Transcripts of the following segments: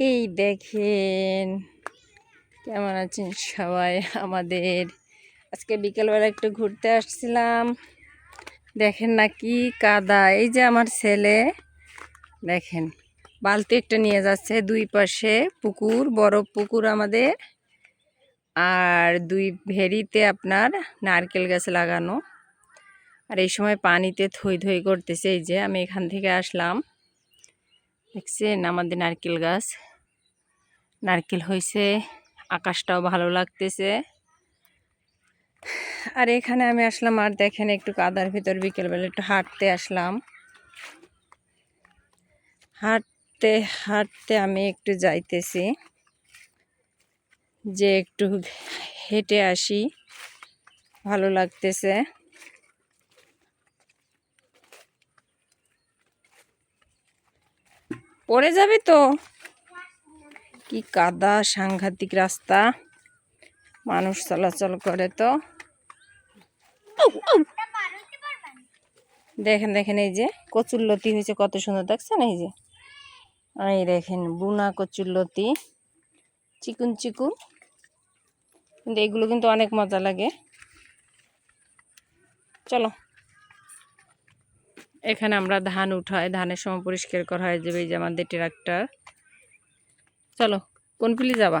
এই দেখেন, কেমন আছেন সবাই আমাদের? আজকে বিকেলবেলা একটু ঘুরতে আসছিলাম। দেখেন না কি কাদা, এই যে আমার ছেলে। দেখেন, বালতি একটা নিয়ে যাচ্ছে দুই পাশে, পুকুর, বড় পুকুর আমাদের। আর দুই ভেরিতে আপনার নারকেল গাছ লাগানো। আর এই সময় পানিতে থই থই করতেছে, এই যে আমি এখান থেকে আসলাম। দেখছেন আমাদের নারকেল গাছ। নারকেল হয়েছে, আকাশটাও ভালো লাগতেছে। আর এখানে আমি আসলাম, আর দেখেন একটু কাদার ভিতর বিকেলবেলা একটু হাঁটতে আসলাম। হাঁটতে হাঁটতে আমি একটু যাইতেছি, যে একটু হেঁটে আসি, ভালো লাগতেছে। পড়ে যাবে তো? কি কাদা সাংঘাতিক রাস্তা। মানুষ চলাচল করে তো। দেখেন দেখেন এই যে কচুরলতি হয়েছে কত সুন্দর দেখছেন এই যে? এই দেখেন বুনা কচুরলতি চিকুন চিকুন। কিন্তু এগুলো কিন্তু অনেক মজা লাগে। চলো। এখানে আমরা ধান উঠাই ধানের সময় পরিষ্কার করা হয় এই যে আমাদের ট্রাক্টর। চলো, কোন পিলি যাবা?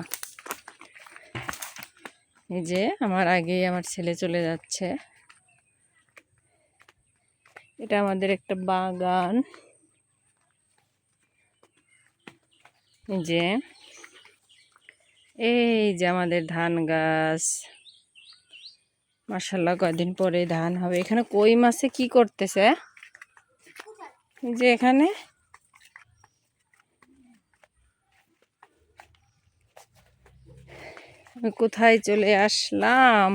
এই যে আমার আগেই আমার ছেলে চলে যাচ্ছে। এটা আমাদের একটা বাগান। এই যে এই যে আমাদের ধান গাছ। মার্শাল্লাহ কয়দিন পরে ধান হবে। এখানে কই মাছে কি করতেছে? যে এখানে আমি কোথায় চলে আসলাম?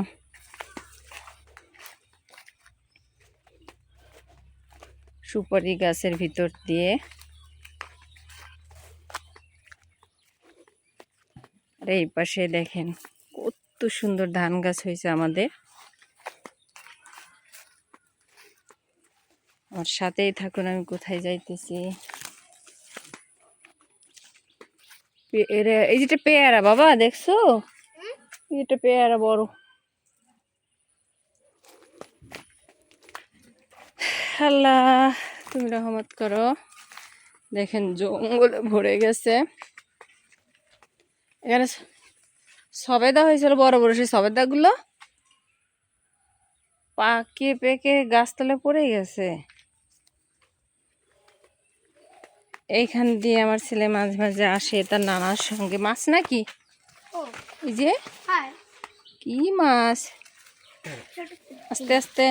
সুপারি গাছের ভিতর দিয়ে। আর এই পাশে দেখেন, কত সুন্দর ধান গাছ হয়েছে আমাদের। আমার সাথেই থাকুন, আমি কোথায় যাইতেছি? এই যেটা পেয়ারা, বাবা, দেখছ? এটা পেয়ারা বড়। আল্লাহ, তুমি রহমত করো। দেখেন জঙ্গলে ভরে গেছে। এখানে সবেদা হয়েছিল, বড় বড় সেই সবেদাগুলো। পাকে পেকে গাছতলে পড়ে গেছে। এইখান দিয়ে আমার ছেলে মাঝে মাঝে আসে, তার নানার সঙ্গে। মাছ নাকি? এই যে কি মাছ? আস্তে আস্তে।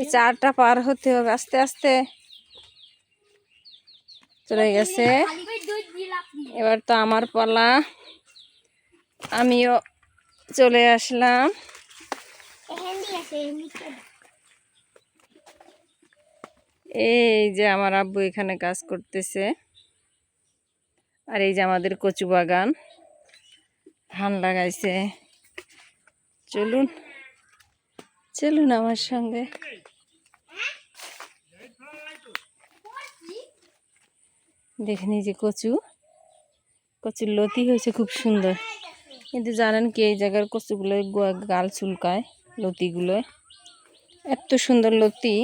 এই চারটা পার হতে হবে আস্তে আস্তে। চলে গেছে। এবার তো আমার পালা। আমিও চলে আসলাম। এই যে আমার আব্বু এখানে কাজ করতেছে। আর এই যে আমাদের কচু বাগান। ধান লাগাইছে। চলুন চলুন আমার সঙ্গে। দেখেন যে কচু। কচুর লতি হয়েছে খুব সুন্দর। কিন্তু জানেন কি, এই জায়গার কচুগুলো গাল চুলকায় লতিগুলো। এত সুন্দর লতি।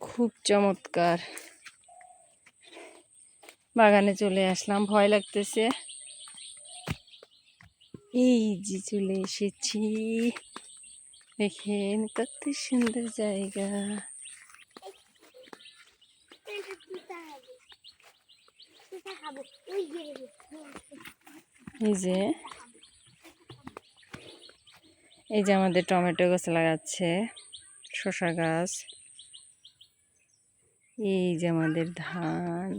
খুব চমৎকার। বাগানে চলে আসলাম, ভয় লাগতেছে। এই যে চলে এসেছি। দেখেন কত সুন্দর জায়গা। এই যে এই যে আমাদের টমেটো গাছ লাগাচ্ছে, শসা গাছ। এই যে আমাদের ধান।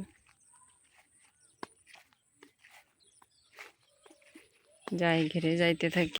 যাই ঘিরে যাইতে থাকি